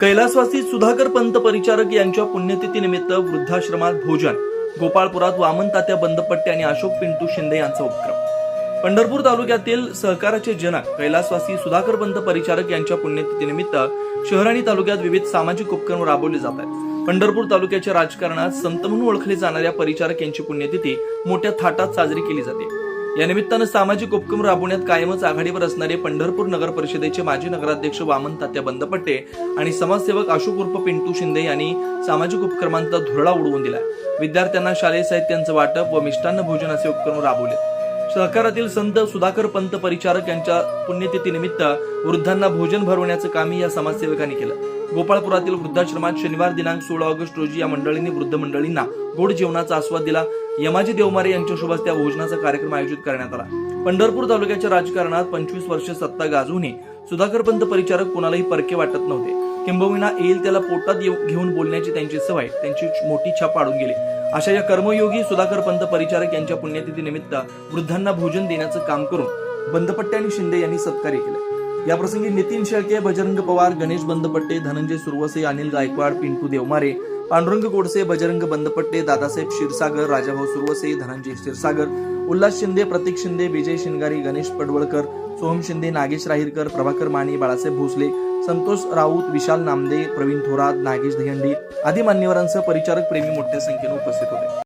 कैलासवासी सुधाकर पंत परिचारक यांच्या पुण्यतिथीनिमित्त वृद्धाश्रमात भोजन. गोपाळपुरात वामन तात्या बंदपट्टे आणि अशोक पिंटू शिंदे यांचा उपक्रम. पंढरपूर तालुक्यातील सहकाराचे जनक कैलासवासी सुधाकर पंत परिचारक यांच्या पुण्यतिथीनिमित्त शहर आणि तालुक्यात विविध सामाजिक उपक्रम राबवले जात आहेत. पंढरपूर तालुक्याच्या राजकारणात संत म्हणून ओळखले जाणाऱ्या परिचारक यांची पुण्यतिथी मोठ्या थाटात साजरी केली जाते. या निमित्तानं सामाजिक उपक्रम राबवण्यात कायमच आघाडीवर असणारे पंढरपूर नगर परिषदेचे माजी नगराध्यक्ष वामन तात्या बंदपट्टे आणि समाजसेवक अशोक उर्फ पिंटू शिंदे यांनी सामाजिक उपक्रमांचा धुरळा उडवून दिला. विद्यार्थ्यांना शालेय साहित्यांचं वाटप व मिष्टान्न भोजन असे उपक्रम राबवले. सहकारातील संत सुधाकर पंत परिचारक यांच्या पुण्यतिथीनिमित्त वृद्धांना भोजन भरवण्याचं कामही या समाजसेवकांनी केलं. गोपाळपुरातील वृद्धाश्रमात शनिवार दिनांक सोळा ऑगस्ट रोजी या मंडळींनी वृद्ध मंडळींना गोड जेवणाचा आस्वाद दिला. यमाजी देवमारे यांच्या त्या भोजनाचा कार्यक्रम आयोजित करण्यात आला. पंढरपूर तालुक्याच्या राजकारणात पंचवीस वर्ष सत्ता गाजवूनही सुधाकर पंत परिचारक कोणालाही परके वाटत नव्हते. किंबविना येईल त्याला पोटात घेऊन बोलण्याची त्यांची सवय त्यांची मोठी छाप पाडून गेली. अशा या कर्मयोगी सुधाकर पंत परिचारक यांच्या पुण्यतिथी निमित्त वृद्धांना भोजन देण्याचं काम करून बंदपट्टे आणि शिंदे यांनी सत्कार्य केले. या प्रसंगी नितीन शेळके बजरंग पवार गणेश बंदपट्टे धनंजय सुरवसे अनिल गायकवाड पिंटू देवमारे पांडुरंग गोडसे बजरंग बंदपट्टे दादासाहेब क्षीरसागर राजाभाऊ सुरवसे धनंजय क्षीरसागर उल्हास शिंदे प्रतीक शिंदे विजय शिंगारी गणेश पडवळकर सोहम शिंदे नागेश राहिरकर प्रभाकर माने बाळासाहेब भोसले संतोष राऊत विशाल नामदे प्रवीण थोरात नागेश दहिंडी आदी मान्यवरांसह परिचारक प्रेमी मोठ्या संख्येने उपस्थित होते.